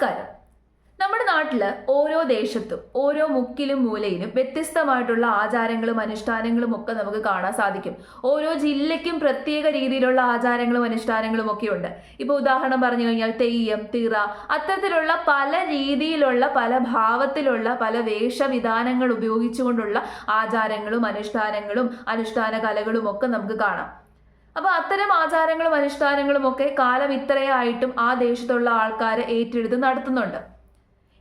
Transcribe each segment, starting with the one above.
നമസ്കാരം നമ്മുടെ നാട്ടിൽ ഓരോ ദേശത്തും ഓരോ മുക്കിലും മൂലയിലും വ്യത്യസ്തമായിട്ടുള്ള ആചാരങ്ങളും അനുഷ്ഠാനങ്ങളും ഒക്കെ നമുക്ക് കാണാൻ സാധിക്കും. ഓരോ ജില്ലയ്ക്കും പ്രത്യേക രീതിയിലുള്ള ആചാരങ്ങളും അനുഷ്ഠാനങ്ങളും ഒക്കെ ഉണ്ട് ഇപ്പൊ ഉദാഹരണം പറഞ്ഞു കഴിഞ്ഞാൽ തെയ്യം തിറ അത്തരത്തിലുള്ള പല രീതിയിലുള്ള പല ഭാവത്തിലുള്ള പല വേഷവിധാനങ്ങൾ ഉപയോഗിച്ചുകൊണ്ടുള്ള ആചാരങ്ങളും അനുഷ്ഠാനങ്ങളും അനുഷ്ഠാന കലകളും ഒക്കെ നമുക്ക് കാണാം. അപ്പൊ അത്തരം ആചാരങ്ങളും അനുഷ്ഠാനങ്ങളും ഒക്കെ കാലം ഇത്രയായിട്ടും ആ ദേശത്തുള്ള ആൾക്കാർ ഏറ്റെടുത്ത് നടത്തുന്നുണ്ട്.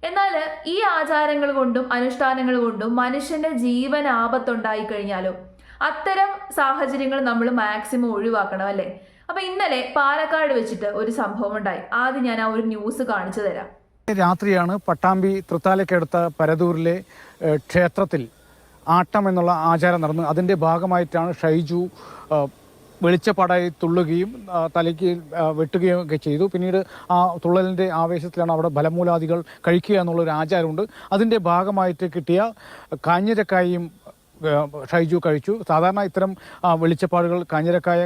എന്നാൽ ഈ ആചാരങ്ങൾ കൊണ്ടും അനുഷ്ഠാനങ്ങൾ കൊണ്ടും മനുഷ്യന്റെ ജീവൻ ആപത്തുണ്ടായി കഴിഞ്ഞാലോ അത്തരം സാഹചര്യങ്ങൾ നമ്മൾ മാക്സിമം ഒഴിവാക്കണം അല്ലേ? അപ്പൊ ഇന്നലെ പാലക്കാട് വെച്ചിട്ട് ഒരു സംഭവം ഉണ്ടായി. ആദ്യം ഞാൻ ആ ഒരു ന്യൂസ് കാണിച്ചു തരാം. രാത്രിയാണ് പട്ടാമ്പി തൃത്താലയ്ക്കടുത്ത പരതൂരിലെ ക്ഷേത്രത്തിൽ ആട്ടം എന്നുള്ള ആചാരം നടന്നു അതിന്റെ ഭാഗമായിട്ടാണ് ഷൈജു വെളിച്ചപ്പാടായി തുള്ളുകയും തലയ്ക്ക് വെട്ടുകയും ഒക്കെ ചെയ്തു. പിന്നീട് ആ തുള്ളലിന്റെ ആവേശത്തിലാണ് അവിടെ ബലമൂലാദികൾ കഴിക്കുക എന്നുള്ളൊരു ആചാരമുണ്ട്. അതിന്റെ ഭാഗമായിട്ട് കിട്ടിയ കാഞ്ഞിരക്കായും ഷൈജു കഴിച്ചു. സാധാരണ ഇത്തരം വെളിച്ചപ്പാടുകൾ കാഞ്ഞിരക്കായ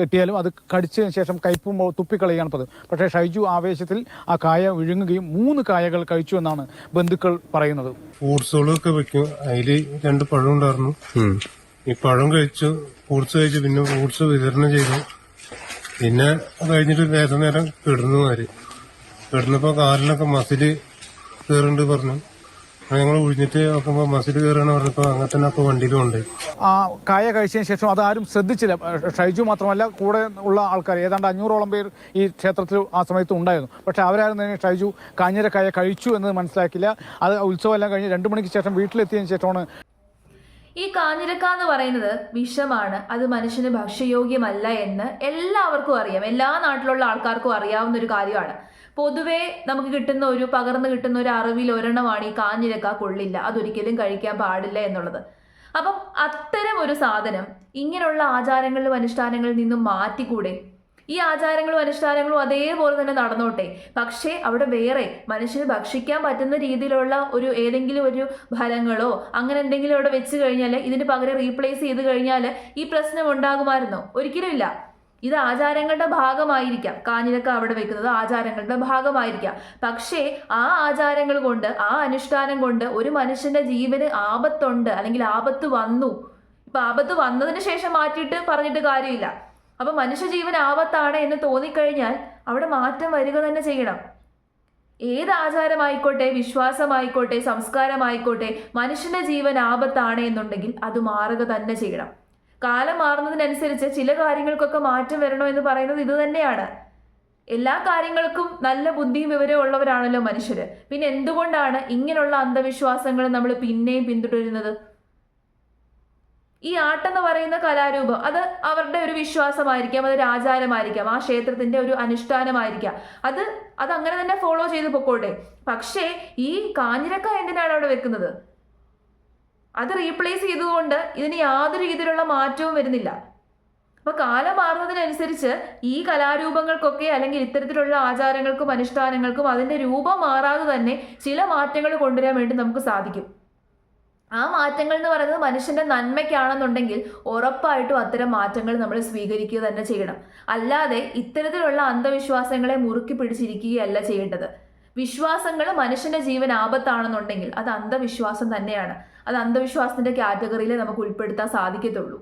കിട്ടിയാലും അത് കടിച്ചതിന് ശേഷം കയ്പും തുപ്പിക്കളയാണ് പതിവ്. പക്ഷേ ഷൈജു ആവേശത്തിൽ ആ കായ വിഴുങ്ങുകയും മൂന്ന് കായകൾ കഴിച്ചു എന്നാണ് ബന്ധുക്കൾ പറയുന്നത്. ഫ്രൂട്ട്സുകളൊക്കെ വെക്കും. അതിൽ രണ്ട് പഴം ഉണ്ടായിരുന്നു. ഈ പഴം കഴിച്ചു ഫ്രൂട്ട്സ് കഴിച്ചു പിന്നെ ഫ്രൂട്ട്സ് വിതരണം ചെയ്തു. പിന്നെ അത് കഴിഞ്ഞിട്ട് നേരം നേരം കിടന്നു മാറി. കിടന്നപ്പോൾ കാലിനൊക്കെ മസിൽ കയറുണ്ട് പറഞ്ഞു. ഞങ്ങൾ ഒഴിഞ്ഞിട്ട് നോക്കുമ്പോ മസിൽ കയറാന്ന് പറഞ്ഞപ്പോ അങ്ങനെ തന്നെ ആ കായ കഴിച്ചതിന് ശേഷം ആരും ശ്രദ്ധിച്ചില്ല. ഷൈജു മാത്രമല്ല കൂടെ ഉള്ള ആൾക്കാർ ഏതാണ്ട് അഞ്ഞൂറോളം പേർ ഈ ക്ഷേത്രത്തിൽ ആ സമയത്ത് ഉണ്ടായിരുന്നു. പക്ഷേ അവരായിരുന്നു തന്നെ ഷൈജു കാഞ്ഞിരക്കായ കഴിച്ചു എന്ന് മനസ്സിലാക്കില്ല അത് ഉത്സവം എല്ലാം കഴിഞ്ഞ് രണ്ട് മണിക്ക് ശേഷം വീട്ടിലെത്തിയതിന് ശേഷമാണ് ഈ കാഞ്ഞിരക്ക എന്ന് പറയുന്നത് വിഷമാണ്. അത് മനുഷ്യന് ഭക്ഷ്യയോഗ്യമല്ല എന്ന് എല്ലാവർക്കും അറിയാം. എല്ലാ നാട്ടിലുള്ള ആൾക്കാർക്കും അറിയാവുന്ന ഒരു കാര്യമാണ്. പൊതുവേ നമുക്ക് കിട്ടുന്ന ഒരു പകർന്നു കിട്ടുന്ന ഒരു അറിവിൽ ഒരെണ്ണമാണ് ഈ കാഞ്ഞിരക്ക കൊള്ളില്ല. അതൊരിക്കലും കഴിക്കാൻ പാടില്ല എന്നുള്ളത്. അപ്പം അത്തരം ഒരു സാധനം ഇങ്ങനെയുള്ള ആചാരങ്ങളിലും അനുഷ്ഠാനങ്ങളിൽ നിന്നും മാറ്റിക്കൂടെ? ഈ ആചാരങ്ങളും അനുഷ്ഠാനങ്ങളും അതേപോലെ തന്നെ നടന്നോട്ടെ. പക്ഷേ അവിടെ വേറെ മനുഷ്യന് ഭക്ഷിക്കാൻ പറ്റുന്ന രീതിയിലുള്ള ഒരു ഏതെങ്കിലും ഒരു ഫലങ്ങളോ അങ്ങനെ എന്തെങ്കിലും അവിടെ വെച്ച് കഴിഞ്ഞാൽ ഇതിന് പകരം റീപ്ലേസ് ചെയ്ത് കഴിഞ്ഞാൽ ഈ പ്രശ്നം ഉണ്ടാകുമായിരുന്നോ? ഒരിക്കലും ഇല്ല. ഇത് ആചാരങ്ങളുടെ ഭാഗമായിരിക്കാം. കാഞ്ഞിരക്ക അവിടെ വെക്കുന്നത് ആചാരങ്ങളുടെ ഭാഗമായിരിക്കാം. പക്ഷേ ആ ആചാരങ്ങൾ കൊണ്ട് ആ അനുഷ്ഠാനം കൊണ്ട് ഒരു മനുഷ്യന്റെ ജീവന് ആപത്തുണ്ട് അല്ലെങ്കിൽ ആപത്ത് വന്നു. ഇപ്പൊ ആപത്ത് വന്നതിന് ശേഷം മാറ്റിയിട്ട് പറഞ്ഞിട്ട് കാര്യമില്ല. അപ്പൊ മനുഷ്യജീവൻ ആപത്താണ് എന്ന് തോന്നിക്കഴിഞ്ഞാൽ അവിടെ മാറ്റം വരിക തന്നെ ചെയ്യണം. ഏത് ആചാരമായിക്കോട്ടെ വിശ്വാസമായിക്കോട്ടെ സംസ്കാരമായിക്കോട്ടെ മനുഷ്യന്റെ ജീവൻ ആപത്താണ് എന്നുണ്ടെങ്കിൽ അത് മാറുക തന്നെ ചെയ്യണം. കാലം മാറുന്നതിനനുസരിച്ച് ചില കാര്യങ്ങൾക്കൊക്കെ മാറ്റം വരണോ എന്ന് പറയുന്നത് ഇത് തന്നെയാണ്. എല്ലാ കാര്യങ്ങൾക്കും നല്ല ബുദ്ധിയും വിവരവും ഉള്ളവരാണല്ലോ മനുഷ്യര്. പിന്നെ എന്തുകൊണ്ടാണ് ഇങ്ങനെയുള്ള അന്ധവിശ്വാസങ്ങൾ നമ്മൾ പിന്നെയും പിന്തുടരുന്നത്? ഈ ആട്ടം എന്ന് പറയുന്ന കലാരൂപം അത് അവരുടെ ഒരു വിശ്വാസമായിരിക്കാം അത് ആചാരമായിരിക്കാം ആ ക്ഷേത്രത്തിന്റെ ഒരു അനുഷ്ഠാനമായിരിക്കാം. അത് അത് അങ്ങനെ തന്നെ ഫോളോ ചെയ്ത് പൊക്കോട്ടെ. പക്ഷേ ഈ കാഞ്ഞിരക്ക എന്തിനാണ് അവിടെ വെക്കുന്നത്? അത് റീപ്ലേസ് ചെയ്തുകൊണ്ട് ഇതിന് യാതൊരു രീതിയിലുള്ള മാറ്റവും വരുന്നില്ല. അപ്പൊ കാലം മാറുന്നതിനനുസരിച്ച് ഈ കലാരൂപങ്ങൾക്കൊക്കെ അല്ലെങ്കിൽ ഇത്തരത്തിലുള്ള ആചാരങ്ങൾക്കും അനുഷ്ഠാനങ്ങൾക്കും അതിന്റെ രൂപം മാറാതെ തന്നെ ചില മാറ്റങ്ങൾ കൊണ്ടുവരാൻ വേണ്ടി നമുക്ക് സാധിക്കും. ആ മാറ്റങ്ങൾ എന്ന് പറയുന്നത് മനുഷ്യന്റെ നന്മയ്ക്കാണെന്നുണ്ടെങ്കിൽ ഉറപ്പായിട്ടും അത്തരം മാറ്റങ്ങൾ നമ്മൾ സ്വീകരിക്കുക തന്നെ ചെയ്യണം. അല്ലാതെ ഇത്തരത്തിലുള്ള അന്ധവിശ്വാസങ്ങളെ മുറുക്കി പിടിച്ചിരിക്കുകയല്ല ചെയ്യേണ്ടത്. വിശ്വാസങ്ങൾ മനുഷ്യന്റെ ജീവൻ ആപത്താണെന്നുണ്ടെങ്കിൽ അത് അന്ധവിശ്വാസം തന്നെയാണ്. അത് അന്ധവിശ്വാസത്തിന്റെ കാറ്റഗറിയിൽ നമുക്ക് ഉൾപ്പെടുത്താൻ സാധിക്കത്തുള്ളൂ.